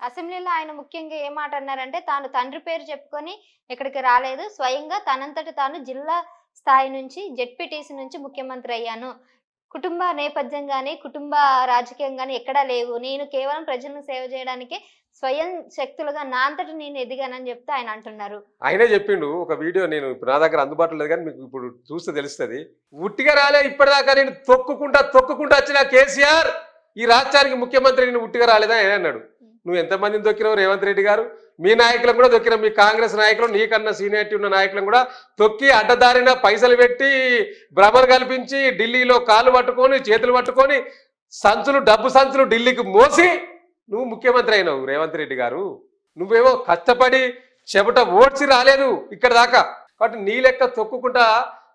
అసెంబ్లీలో ఆయన ముఖ్యంగా ఏ మాట అన్నారంటే తాను తండ్రి పేరు చెప్పుకొని ఇక్కడికి రాలేదు. స్వయంగా తనంతట తాను జిల్లా స్థాయి నుంచి జెడ్పీటీసీ నుంచి ముఖ్యమంత్రి అయ్యాను. కుటుంబ నేపథ్యం కానీ కుటుంబ రాజకీయం కానీ ఎక్కడా లేవు. నేను కేవలం ప్రజలను సేవ చేయడానికి స్వయం శక్తులుగా నా అంతటి నేను ఎదిగానని చెప్తే ఆయన అంటున్నారు. ఆయనే చెప్పిండు ఒక వీడియో నేను ఇప్పుడు నా దగ్గర అందుబాటులో లేదు కానీ మీకు ఇప్పుడు చూస్తే తెలుస్తుంది. ఉట్టిగా రాలే ఇప్పటిదాకా నేను తొక్కుకుంటా తొక్కుకుంటా వచ్చిన కేసీఆర్ ఈ రాష్ట్రానికి ముఖ్యమంత్రి నేను ఉట్టిగా రాలేదా ఆయన అన్నాడు. నువ్వు ఎంతమందిని దొక్కినావు? రేవంత్ రెడ్డి గారు? మీ నాయకులను కూడా దొక్కిన మీ కాంగ్రెస్ నాయకులు నీకన్నా సీనియారిటీ ఉన్న నాయకులను కూడా తొక్కి అడ్డదారిన పైసలు పెట్టి భ్రమలు కల్పించి ఢిల్లీలో కాళ్ళు పట్టుకొని చేతులు పట్టుకొని సంచులు డబ్బు సంచులు ఢిల్లీకి మోసి నువ్వు ముఖ్యమంత్రి అయినావు రేవంత్ రెడ్డి గారు. నువ్వేమో కష్టపడి చెబుట ఓడ్చి రాలేదు ఇక్కడ దాకా. కాబట్టి నీ లెక్క తొక్కుకుంటా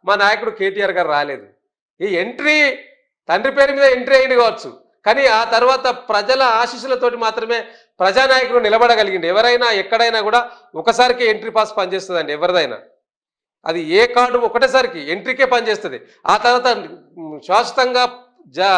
మా నాయకుడు కేటీఆర్ గారు రాలేదు. ఈ ఎంట్రీ తండ్రి పేరు మీద ఎంట్రీ అయింది కావచ్చు. కానీ ఆ తర్వాత ప్రజల ఆశీస్సులతోటి మాత్రమే ప్రజానాయకుడు నిలబడగలిగింది ఎవరైనా ఎక్కడైనా కూడా ఒకసారికి ఎంట్రీ పాస్ పనిచేస్తుందండి ఎవరిదైనా. అది ఏ కార్డు ఒకటేసారికి ఎంట్రీకే పనిచేస్తుంది. ఆ తర్వాత శాశ్వతంగా జ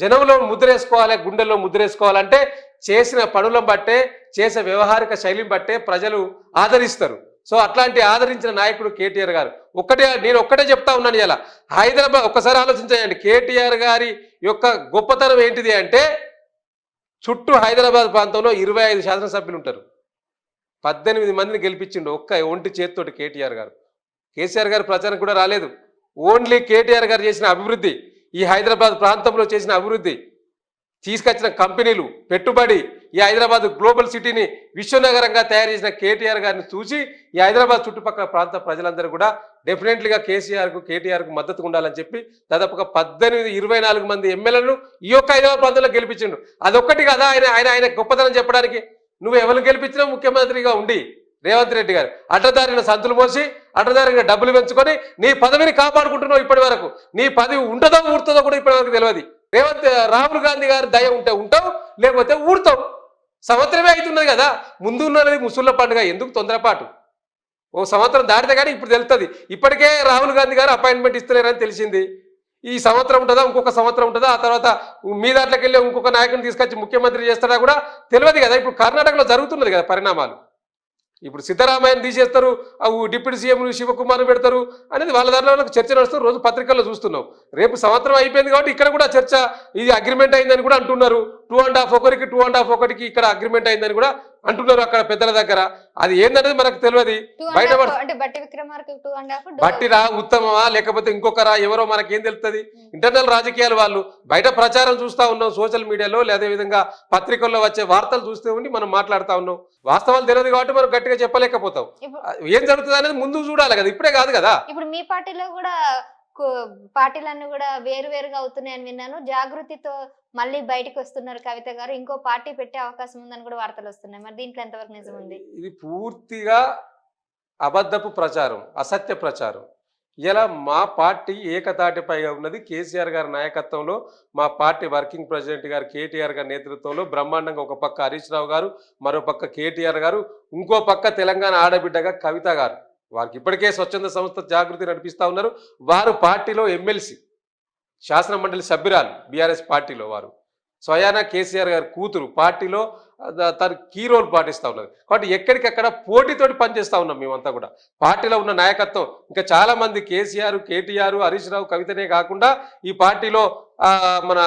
జనంలో ముద్రేసుకోవాలి గుండెల్లో ముద్రేసుకోవాలంటే చేసిన పనులను బట్టే చేసే వ్యవహారిక శైలిని బట్టే ప్రజలు ఆదరిస్తారు. సో అట్లాంటి ఆదరించిన నాయకుడు కేటీఆర్ గారు. ఒక్కటే నేను ఒక్కటే చెప్తా ఉన్నాను ఇలా. హైదరాబాద్ ఒక్కసారి ఆలోచించండి. కేటీఆర్ గారి యొక్క గొప్పతనం ఏంటిది అంటే చుట్టూ హైదరాబాద్ ప్రాంతంలో ఇరవై ఐదు శాసనసభ్యులు ఉంటారు. పద్దెనిమిది మందిని గెలిపించిండు ఒక్క ఒంటి చేతితోటి కేటీఆర్ గారు. కేసీఆర్ గారు ప్రచారం కూడా రాలేదు. ఓన్లీ కేటీఆర్ గారు చేసిన అభివృద్ధి ఈ హైదరాబాద్ ప్రాంతంలో చేసిన అభివృద్ధి తీసుకొచ్చిన కంపెనీలు పెట్టుబడి ఈ హైదరాబాద్ గ్లోబల్ సిటీని విశ్వనగరంగా తయారు చేసిన కేటీఆర్ గారిని చూసి ఈ హైదరాబాద్ చుట్టుపక్కల ప్రాంత ప్రజలందరూ కూడా డెఫినెట్లీగా కేసీఆర్కు కేటీఆర్కు మద్దతు ఉండాలని చెప్పి దాదాపుగా పద్దెనిమిది ఇరవై నాలుగు మంది ఎమ్మెల్యేలను ఈ యొక్క హైదరాబాద్ ప్రాంతంలో గెలిపించిండు. అదొక్కటి కదా? ఆయన ఆయన ఆయన గొప్పతనం చెప్పడానికి. నువ్వు ఎవరు గెలిపించినా ముఖ్యమంత్రిగా ఉండి రేవంత్ రెడ్డి గారు అడ్డదారిన సంతులు మోసి అడ్డదారిన డబ్బులు పెంచుకొని నీ పదవిని కాపాడుకుంటున్నావు ఇప్పటి వరకు. నీ పదవి ఉంటుందో ఊడుతుందో కూడా ఇప్పటి వరకు తెలియదు. రేవంత్ రాహుల్ గాంధీ గారి దయ ఉంటే ఉంటావు లేకపోతే ఊడతాం సంవత్సరమే అవుతున్నది కదా. ముందు ఉన్నది ముసుళ్ళ పండుగ ఎందుకు తొందరపాటు? ఓ సంవత్సరం దాటితే కానీ ఇప్పుడు తెలుస్తుంది ఇప్పటికే రాహుల్ గాంధీ గారు అపాయింట్మెంట్ ఇస్తలేరని తెలిసింది. ఈ సంవత్సరం ఉంటుందా ఇంకొక సంవత్సరం ఉంటుందా? ఆ తర్వాత మీ దాంట్లోకి వెళ్ళి ఇంకొక నాయకుని తీసుకొచ్చి ముఖ్యమంత్రి చేస్తాడా కూడా తెలియదు కదా. ఇప్పుడు కర్ణాటకలో జరుగుతున్నది కదా పరిణామాలు. ఇప్పుడు సిద్ధరామయ్యని తీసేస్తారు ఆ ఊ డిప్యూటీ సీఎం శివకుమార్ పెడతారు అనేది వాళ్ళ దాంట్లో చర్చ నడుస్తారు రోజు పత్రికల్లో చూస్తున్నాం. రేపు సంవత్సరం అయిపోయింది కాబట్టి ఇక్కడ కూడా చర్చ ఇది అగ్రిమెంట్ అయిందని కూడా అంటున్నారు. టూ అండ్ హాఫ్ ఒకరికి టూ అండ్ హాఫ్ ఒకరికి ఇక్కడ అగ్రిమెంట్ అయిందని కూడా అంటున్నారు అక్కడ పెద్దల దగ్గర. అది ఏందనేది మనకు తెలియదు. బయట బట్టిరా ఉత్తమమా లేకపోతే ఇంకొకరా ఎవరో మనకేం తెలుస్తుంది ఇంటర్నల్ రాజకీయాలు వాళ్ళు బయట ప్రచారం చూస్తా ఉన్నాం సోషల్ మీడియాలో లేదా విధంగా పత్రికల్లో వచ్చే వార్తలు చూస్తూ ఉండి మనం మాట్లాడుతా ఉన్నాం. వాస్తవాలు తెలియదు కాబట్టి మనం గట్టిగా చెప్పలేకపోతాం. ఏం జరుగుతుంది అనేది ముందు చూడాలి కదా ఇప్పుడే కాదు కదా. ఇప్పుడు మీ పార్టీలో కూడా పార్టీలన్నీ కూడా వేరు వేరుగా అవుతున్నాయని విన్నాను. జాగృతితో మళ్ళీ బయటకు వస్తున్నారు కవిత గారు. ఇంకో పార్టీ పెట్టే అవకాశం ఉందని కూడా వార్తలు వస్తున్నాయి. మరి దీంట్లో ఎంతవరకు నిజం ఉంది? ఇది పూర్తిగా అబద్ధపు ప్రచారం అసత్య ప్రచారం. ఇలా మా పార్టీ ఏకతాటిపై ఉన్నది కేసీఆర్ గారి నాయకత్వంలో మా పార్టీ వర్కింగ్ ప్రెసిడెంట్ గారు కేటీఆర్ గారి నేతృత్వంలో బ్రహ్మాండంగా ఒక పక్క హరీష్ రావు గారు మరో పక్క కేటీఆర్ గారు ఇంకో పక్క తెలంగాణ ఆడబిడ్డగా కవిత గారు. వారికి ఇప్పటికే స్వచ్ఛంద సంస్థ జాగృతి నడిపిస్తూ ఉన్నారు. వారు పార్టీలో ఎమ్మెల్సీ శాసనమండలి సభ్యురాలు బీఆర్ఎస్ పార్టీలో వారు. స్వయాన కేసీఆర్ గారి కూతురు పార్టీలో తను కీ రోల్ పాటిస్తూ ఉన్నది. కాబట్టి ఎక్కడికక్కడ పోటీతోటి పనిచేస్తూ ఉన్నాం మేమంతా కూడా. పార్టీలో ఉన్న నాయకత్వం. ఇంకా చాలామంది కేసీఆర్ కేటీఆర్ హరీష్ రావు కవితనే కాకుండా ఈ పార్టీలో మన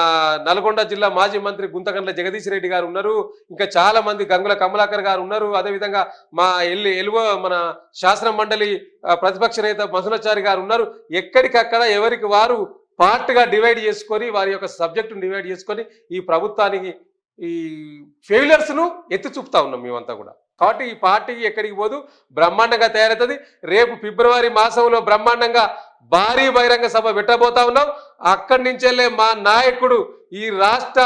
నల్గొండ జిల్లా మాజీ మంత్రి గుంతకండ్ల జగదీష్ రెడ్డి గారు ఉన్నారు. ఇంకా చాలా మంది గంగుల కమలాకర్ గారు ఉన్నారు. అదేవిధంగా మా ఎల్లి ఎలువ మన శాసన మండలి ప్రతిపక్ష నేత మసునాచారి గారు ఉన్నారు. ఎక్కడికక్కడ ఎవరికి వారు పార్ట్గా డివైడ్ చేసుకొని వారి యొక్క సబ్జెక్టును డివైడ్ చేసుకొని ఈ ప్రభుత్వానికి ఈ ఫెయిలియర్స్ను ఎత్తి చూపుతా ఉన్నాం మేమంతా కూడా. కాబట్టి ఈ పార్టీ ఎక్కడికి పోదు బ్రహ్మాండంగా తయారవుతుంది. రేపు ఫిబ్రవరి మాసంలో బ్రహ్మాండంగా భారీ బహిరంగ సభ పెట్టబోతా ఉన్నాం. అక్కడి నుంచెల్లే మా నాయకుడు ఈ రాష్ట్ర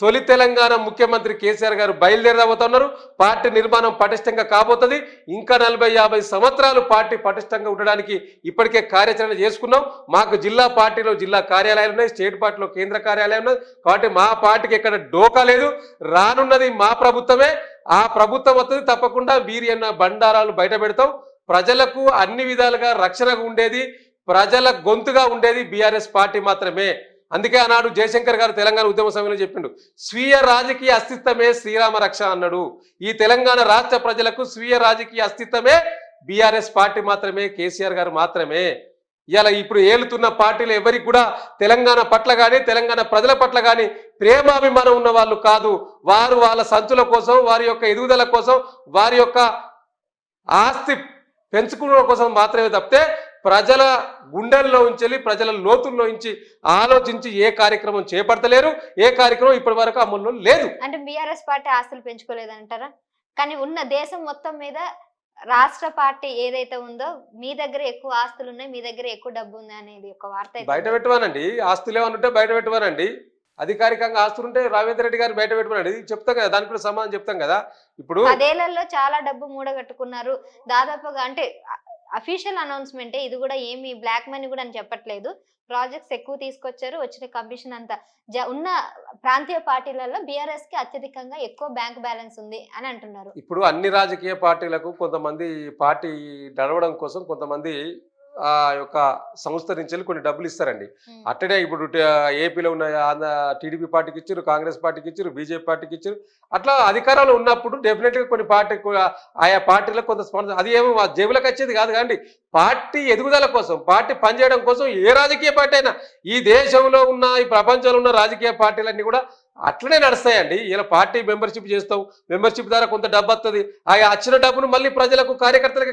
తొలి తెలంగాణ ముఖ్యమంత్రి కేసీఆర్ గారు బయలుదేరబోతున్నారు. పార్టీ నిర్మాణం పటిష్టంగా కాబోతుంది. ఇంకా నలభై యాభై సంవత్సరాలు పార్టీ పటిష్టంగా ఉండడానికి ఇప్పటికే కార్యాచరణ చేసుకున్నాం. మాకు జిల్లా పార్టీలో జిల్లా కార్యాలయాలు ఉన్నాయి. స్టేట్ పార్టీలో కేంద్ర కార్యాలయం ఉన్నది. కాబట్టి మా పార్టీకి ఎక్కడ డోకా లేదు. రానున్నది మా ప్రభుత్వమే. ఆ ప్రభుత్వం వస్తుంది తప్పకుండా. వీరి అన్న బండారాలు బయట పెడతాం. ప్రజలకు అన్ని విధాలుగా రక్షణగా ఉండేది. ప్రజల గొంతుగా ఉండేది బీఆర్ఎస్ పార్టీ మాత్రమే. అందుకే ఆనాడు జయశంకర్ గారు తెలంగాణ ఉద్యమ సమయంలో చెప్పిండు స్వీయ రాజకీయ అస్తిత్వమే శ్రీరామ రక్ష అన్నాడు. ఈ తెలంగాణ రాష్ట్ర ప్రజలకు స్వీయ రాజకీయ అస్తిత్వమే బీఆర్ఎస్ పార్టీ మాత్రమే కేసీఆర్ గారు మాత్రమే. ఇలా ఇప్పుడు ఏలుతున్న పార్టీలు ఎవరికి కూడా తెలంగాణ పట్ల కానీ తెలంగాణ ప్రజల పట్ల కానీ ప్రేమాభిమానం ఉన్న వాళ్ళు కాదు. వారు వాళ్ళ సంచుల కోసం వారి యొక్క ఎదుగుదల కోసం వారి యొక్క ఆస్తి పెంచుకోవడం కోసం మాత్రమే తప్పితే ప్రజల గుండెల్లో ఉంచి ప్రజల లోతుల్లో ఉంచి ఆలోచించి ఏ కార్యక్రమం చేపడతలేరు ఏ కార్యక్రమం ఇప్పటి వరకు అమల్లో లేదు. అంటే బీఆర్ఎస్ పార్టీ ఆస్తులు పెంచుకోలేదంటారా? కానీ ఉన్న దేశం మొత్తం మీద రాష్ట్ర పార్టీ ఏదైతే ఉందో మీ దగ్గర ఎక్కువ ఆస్తులు ఉన్నాయి మీ దగ్గర ఎక్కువ డబ్బు ఉంది అనేది ఒక వార్త బయట పెట్టవానండి ఆస్తులు ఏమన్నా బయట పెట్టవానండి అధికారికంగా ఆస్తులు ఉంటే రావేంద్ర రెడ్డి గారు బయట పెట్టమనండి. చెప్తాం కదా దానికి కూడా సమాధానం చెప్తాం కదా. ఇప్పుడు పదేళ్ళలో చాలా డబ్బు మూడగట్టుకున్నారు. దాదాపుగా అంటే అఫీషియల్ అనౌన్స్మెంటే ఇది కూడా ఏమి బ్లాక్ మనీ కూడా అని చెప్పట్లేదు. ప్రాజెక్ట్స్ ఎక్కువ తీసుకొచ్చారు వచ్చిన కమిషన్ అంతా. జ- ఉన్న ప్రాంతీయ పార్టీలలో బీఆర్ఎస్కి అత్యధికంగా ఎక్కువ బ్యాంక్ బ్యాలెన్స్ ఉంది అని అంటున్నారు. ఇప్పుడు అన్ని రాజకీయ పార్టీలకు కొంతమంది పార్టీ నడవడం కోసం కొంతమంది ఆ యొక్క సంస్థ నుంచి వెళ్ళి కొన్ని డబ్బులు ఇస్తారండి. అట్టనే ఇప్పుడు ఏపీలో ఉన్న టీడీపీ పార్టీకి ఇచ్చారు కాంగ్రెస్ పార్టీకి ఇచ్చారు బీజేపీ పార్టీకి ఇచ్చారు అట్లా అధికారంలో ఉన్నప్పుడు డెఫినెట్గా కొన్ని పార్టీ ఆయా పార్టీలకు కొంత స్పాన్సర్ అది ఏమో జేబులకు వచ్చేది కాదు కానీ పార్టీ ఎదుగుదల కోసం పార్టీ పనిచేయడం కోసం ఏ రాజకీయ పార్టీ అయినా ఈ దేశంలో ఉన్న ఈ ప్రపంచంలో ఉన్న రాజకీయ పార్టీలన్నీ కూడా అట్లనే నడుస్తాయండి. ఇలా పార్టీ మెంబర్షిప్ చేస్తాం. మెంబర్షిప్ ద్వారా కొంత డబ్బు వస్తుంది ఆ వచ్చిన డబ్బును మళ్ళీ ప్రజలకు కార్యకర్తలకు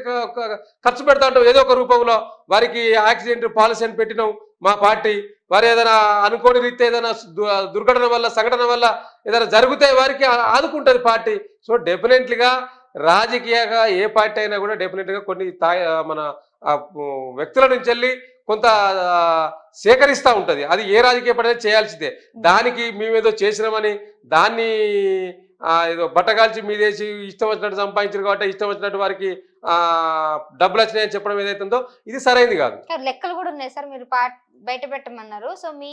ఖర్చు పెడతా ఉంటాం. ఏదో ఒక రూపంలో వారికి యాక్సిడెంట్ పాలసీ అని పెట్టినాం మా పార్టీ. వారు ఏదైనా అనుకోని రీతి ఏదైనా దు- దుర్ఘటన వల్ల సంఘటన వల్ల ఏదైనా జరిగితే వారికి ఆదుకుంటుంది పార్టీ. సో డెఫినెట్లీగా రాజకీయంగా ఏ పార్టీ అయినా కూడా డెఫినెట్గా కొన్ని తా మన వ్యక్తుల నుంచి వెళ్ళి కొంత సేకరిస్తూ ఉంటుంది. అది ఏ రాజకీయ పార్టీ చేయాల్సిందే. దానికి మేమేదో చేసినామని దాన్ని ఏదో బట్టగాల్చి మీదేసి ఇష్టం వచ్చినట్టు సంపాదించారు కాబట్టి ఇష్టం వచ్చినట్టు వారికి డబ్బులు వచ్చినాయని చెప్పడం ఏదైతుందో ఇది సరైనది కాదు. లెక్కలు కూడా ఉన్నాయి సార్. మీరు బయట పెట్టమన్నారు. సో మీ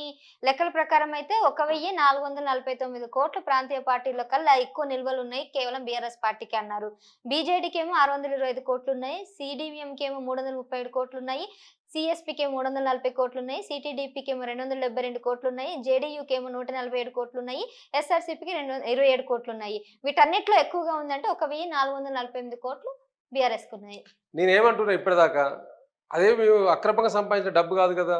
లెక్కల ప్రకారం అయితే ఒక వెయ్యి నాలుగు వందల నలభై తొమ్మిది కోట్లు ప్రాంతీయ పార్టీల కల్లా ఎక్కువ నిల్వలు ఉన్నాయి కేవలం బీఆర్ఎస్ పార్టీకి అన్నారు. బీజేడీకి ఏమో ఆరు వందల ఇరవై ఐదు కోట్లు ఉన్నాయి సిడిఎంకి ఏమో మూడు వందల ముప్పై ఏడు కోట్లు ఉన్నాయి సిఎస్పికి ఏమో మూడు వందల నలభై కోట్లు ఉన్నాయి సిటీడీపీకి ఏమో రెండు వందల డెబ్బై రెండు కోట్లు ఉన్నాయి జేడీయూకి ఏమో నూట నలభై ఏడు కోట్లు ఉన్నాయి ఎస్ఆర్సీపీకి రెండు వందల ఇరవై ఏడు కోట్లు ఉన్నాయి వీటన్నిటిలో ఎక్కువగా ఉందంటే ఒక వెయ్యి నాలుగు వందల నలభై ఎనిమిది కోట్లు బీఆర్ఎస్కి ఉన్నాయి నేనేమంటున్నా ఇప్పటిదాకా? అదే అక్రమంగా సంపాదించిన డబ్బు కాదు కదా?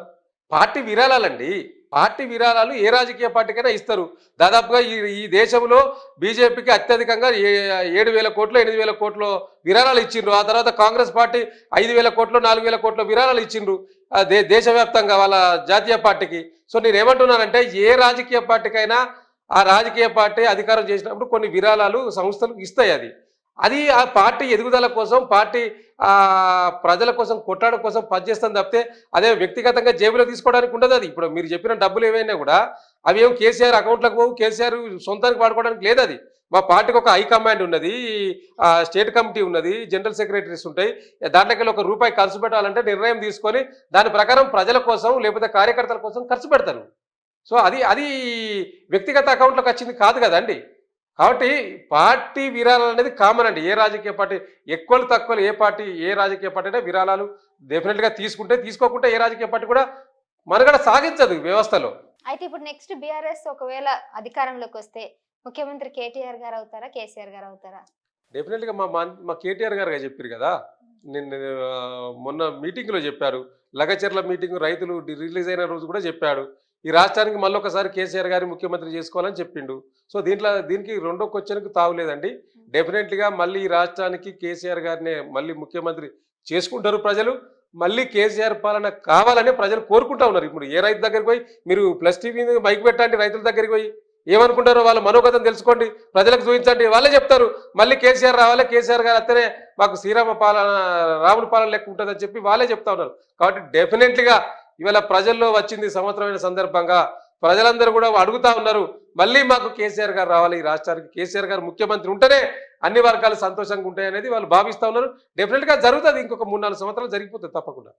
పార్టీ విరాళాలండి. పార్టీ విరాళాలు ఏ రాజకీయ పార్టీకైనా ఇస్తారు. దాదాపుగా ఈ ఈ దేశంలో బీజేపీకి అత్యధికంగా ఏ- ఏడు వేల కోట్లు ఎనిమిది వేల కోట్లు విరాళాలు ఇచ్చిండ్రు. ఆ తర్వాత కాంగ్రెస్ పార్టీ ఐదు వేల కోట్లు నాలుగు వేల కోట్లు విరాళాలు ఇచ్చిండ్రు. దే దేశవ్యాప్తంగా వాళ్ళ జాతీయ పార్టీకి. సో నేను ఏమంటున్నానంటే ఏ రాజకీయ పార్టీకైనా ఆ రాజకీయ పార్టీ అధికారం చేసినప్పుడు కొన్ని విరాళాలు సంస్థలు ఇస్తాయి అది. అది ఆ పార్టీ ఎదుగుదల కోసం పార్టీ ప్రజల కోసం కొట్టడం కోసం పనిచేస్తాను తప్పితే అదే వ్యక్తిగతంగా జేబులో తీసుకోవడానికి ఉండదు అది. ఇప్పుడు మీరు చెప్పిన డబ్బులు ఏవైనా కూడా అవి ఏం కేసీఆర్ అకౌంట్లకు పోవు కేసీఆర్ సొంతానికి వాడుకోవడానికి లేదు అది. మా పార్టీకి ఒక హైకమాండ్ ఉన్నది స్టేట్ కమిటీ ఉన్నది జనరల్ సెక్రటరీస్ ఉంటాయి. దాంట్లోకి ఒక రూపాయి ఖర్చు పెట్టాలంటే నిర్ణయం తీసుకొని దాని ప్రకారం ప్రజల కోసం లేకపోతే కార్యకర్తల కోసం ఖర్చు పెడతారు. సో అది అది వ్యక్తిగత అకౌంట్లోకి వచ్చింది కాదు కదండి కాబట్టి పార్టీ విరాళాలు అనేది కామన్ అండి. ఏ రాజకీయ పార్టీ ఎక్కువలు తక్కువలు ఏ పార్టీ ఏ రాజకీయ పార్టీ అయినా విరాళాలు డెఫినెట్గా తీసుకుంటే తీసుకోకుంటే ఏ రాజకీయ పార్టీ కూడా మనుగడ సాగించదు వ్యవస్థలో. అయితే ఇప్పుడు నెక్స్ట్ బీఆర్ఎస్ ఒకవేళ అధికారంలోకి వస్తే ముఖ్యమంత్రి కేటీఆర్ గారు అవుతారా కేసీఆర్ గారు అవుతారా? డెఫినెట్గా మా మా- కేటీఆర్ గారు చెప్పారు కదా. నిన్న మొన్న మీటింగ్లో చెప్పారు. లగచర్ల మీటింగ్ రైతులు రిలీజ్ అయిన రోజు కూడా చెప్పాడు. ఈ రాష్ట్రానికి మళ్ళీ ఒకసారి కేసీఆర్ గారి ముఖ్యమంత్రి చేసుకోవాలని చెప్పిండు. సో దీంట్లో దీనికి రెండో క్వశ్చన్కి తావులేదండి. డెఫినెట్లీగా మళ్ళీ ఈ రాష్ట్రానికి కేసీఆర్ గారినే మళ్ళీ ముఖ్యమంత్రి చేసుకుంటారు ప్రజలు. మళ్ళీ కేసీఆర్ పాలన కావాలని ప్రజలు కోరుకుంటా ఉన్నారు. ఇప్పుడు ఏ రైతు దగ్గరికి పోయి మీరు ప్లస్ టీవీ మైక్ పెట్టండి రైతుల దగ్గరికి పోయి. ఏమనుకుంటారో వాళ్ళ మనోగతం తెలుసుకోండి. ప్రజలకు చూపించండి. వాళ్ళే చెప్తారు. మళ్ళీ కేసీఆర్ రావాలి కేసీఆర్ గారు వస్తేనే మాకు శ్రీరామ పాలన రాముడి పాలన లెక్క ఉంటుందని చెప్పి వాళ్ళే చెప్తా ఉన్నారు. కాబట్టి డెఫినెట్లీగా ఇవాళ ప్రజల్లో వచ్చింది సంవత్సరమైన సందర్భంగా ప్రజలందరూ కూడా అడుగుతా ఉన్నారు మళ్ళీ మాకు కేసీఆర్ గారు రావాలి ఈ రాష్ట్రానికి కేసీఆర్ గారు ముఖ్యమంత్రి ఉంటేనే అన్ని వర్గాలు సంతోషంగా ఉంటాయి అనేది వాళ్ళు భావిస్తూ ఉన్నారు. డెఫినెట్గా జరుగుతుంది ఇంకొక మూడు నాలుగు సంవత్సరాలు జరిగిపోతుంది తప్పకుండా.